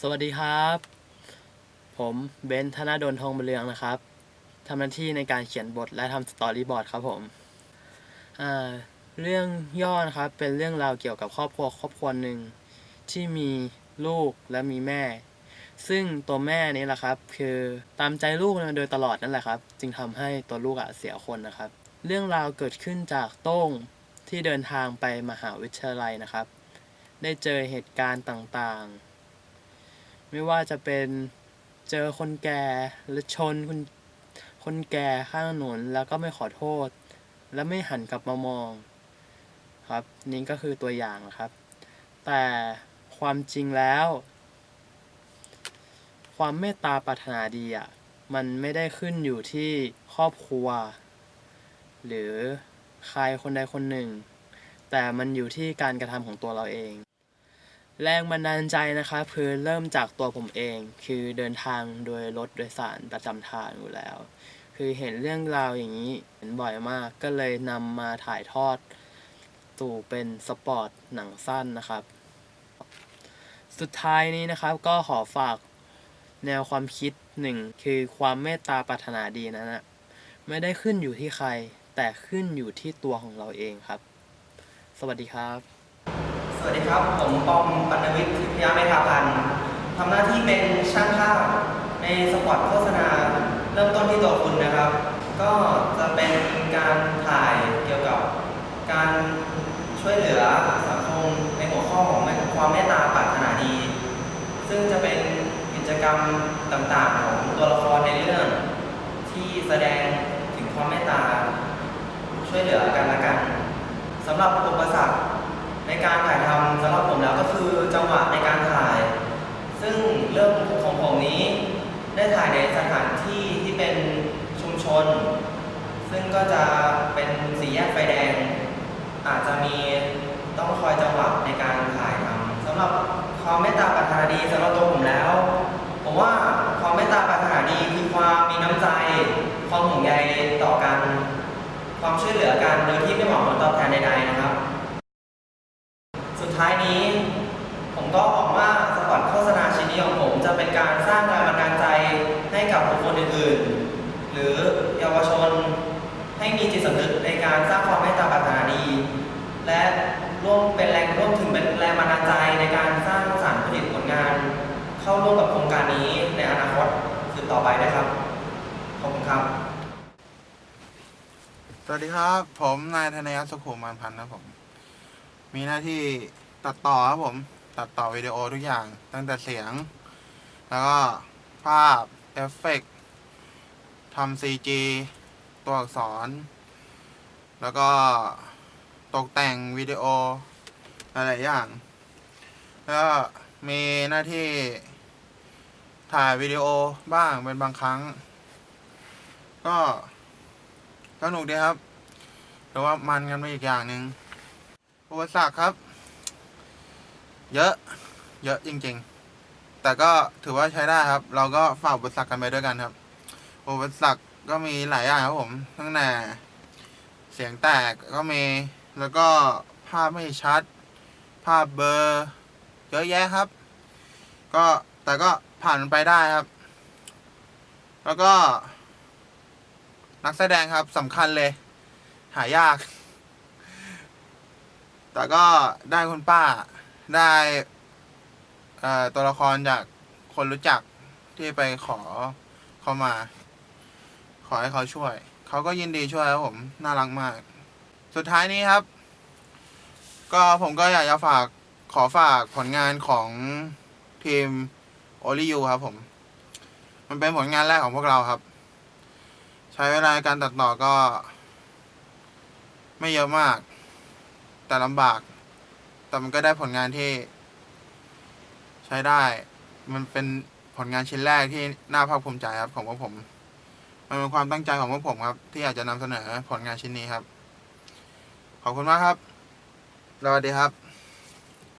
สวัสดีครับ ผมเบนธนาดลทองบรรเลืองนะครับทำหน้าที่ในการเขียนบทและทำสตอรี่บอร์ดครับผมเรื่องย่อนะครับเป็นเรื่องราวเกี่ยวกับครอบครัวครอบครัวหนึ่งที่มีลูกและมีแม่ ซึ่งตัวแม่นี้แหละครับ คือตามใจลูกมาโดยตลอดนั่นแหละครับ จึงทำให้ตัวลูกอะเสียคนนะครับ เรื่องราวเกิดขึ้นจากโต้งที่เดินทางไปมหาวิทยาลัยนะครับ ได้เจอเหตุการณ์ต่างๆ ไม่ว่าจะเป็นเจอคนแก่หรือชนคนคนแก่ข้างถนนแล้วก็ไม่ขอโทษ และไม่หันกลับมามองครับนี่ก็คือตัวอย่างนะครับ แต่ความจริงแล้ว ความเมตตาปรารถนาดีอะมันไม่ได้ขึ้นอยู่ที่ครอบครัว หรือใครคนใดคนหนึ่ง แต่มันอยู่ที่การกระทำของตัวเราเอง แรงบันดาลใจนะครับคือเริ่มจากตัวผมเอง คือเดินทางโดยรถโดยสารประจำทางอยู่แล้ว คือเห็นเรื่องราวอย่างนี้เห็นบ่อยมากก็เลยนำมาถ่ายทอดสู่เป็นสปอร์ตหนังสั้นนะครับ สุดท้ายนี้นะครับก็ขอฝากแนวความคิดหนึ่งคือความเมตตาปรารถนาดีนั้นนะไม่ได้ขึ้นอยู่ที่ใคร แต่ขึ้นอยู่ที่ตัวของเราเองครับ สวัสดีครับ วัสดีครับ ผมปอมปัณวิทย์ทิพยาเมธาพันธ์ทำหน้าที่เป็นช่างภาพในสปอตโฆษณา เริ่มต้นที่ตัวคุณนะครับ ก็จะเป็นการถ่ายเกี่ยวกับการช่วยเหลือสังคมในหัวข้อของความเมตตาปรารถนาดี ซึ่งจะเป็นกิจกรรมต่างๆ ของตัวละครในเรื่อง ที่แสดงถึงความเมตตา ช่วยเหลือกันและกันสำหรับอุปสรรค ในการถ่ายทำสำหรับผมแล้วก็คือจังหวะในการถ่าย ซึ่งเรื่องของผมนี้ ได้ถ่ายในสถานที่ที่เป็นชุมชน ซึ่งก็จะเป็นสี่แยกไฟแดง อาจจะมีต้องคอยจังหวะในการถ่ายทำสำหรับความเมตตาปรารถนาดีสำหรับตัวผมแล้ว ผมว่าความเมตตาปรารถนาดีคือความมีน้ำใจ ความห่วงใยต่อกัน ความช่วยเหลือกันโดยที่ไม่หวังผลตอบแทนใดๆนะ สุดท้ายนี้ ผมก็หวังว่าสปอตโฆษณาชิ้นนี้ของผมจะเป็นการสร้างแรงบันดาลใจให้กับบุคคลอื่นๆ หรือเยาวชนให้มีจิตสำนึกในการสร้างความเมตตาปรารถนาดี และร่วมเป็นแรงร่วมถึงเป็นแรงบันดาลใจในการสร้างสรรค์ผลิตผลงาน เข้าร่วมกับโครงการนี้ในอนาคตสืบต่อไปนะครับขอบคุณครับ สวัสดีครับ ผมนายธนยัสสุขุมมานพันธ์นะผม มีหน้าที่ตัดต่อครับผม ตัดต่อวิดีโอทุกอย่าง ตั้งแต่เสียง แล้วก็ภาพ เอฟเฟกต์ทำซีจีตัวอักษร แล้วก็ตกแต่งวิดีโอหลายๆอย่าง แล้วมีหน้าที่ถ่ายวิดีโอบ้างเป็นบางครั้ง ก็สนุกดีครับ แต่ว่ามันกันไปอีกอย่างหนึ่ง อุปสรรคครับ เยอะ เยอะจริง ๆ แต่ก็ถือว่าใช้ได้ครับ เราก็ฝ่าอุปสรรคกันไปด้วยกันครับ อุปสรรคก็มีหลายอย่างครับผมตั้งแต่เสียงแตกก็มีแล้วก็ภาพไม่ชัด ภาพเบอร์เยอะแยะครับ ก็แต่ก็ผ่านไปได้ครับ แล้วก็นักแสดงครับสำคัญเลย หายาก แต่ก็ได้คุณป้าได้ตัวละครจากคนรู้จักที่ไปขอเข้ามา ขอให้เขาช่วย เขาก็ยินดีช่วยครับผม น่ารักมาก สุดท้ายนี้ครับ ก็ผมก็อยากจะฝากขอฝากผลงานของทีมโอลิยูครับผม มันเป็นผลงานแรกของพวกเราครับ ใช้เวลาในการตัดต่อก็ ไม่เยอะมาก แต่ลำบาก แต่มันก็ได้ผลงานที่ ใช้ได้ มันเป็นผลงานชิ้นแรกที่น่าภาคภูมิใจครับของพวกผม มันเป็นความตั้งใจของพวกผมครับ ที่อยากจะนำเสนอผลงานชิ้นนี้ครับ ขอบคุณมากครับสวัสดีครับ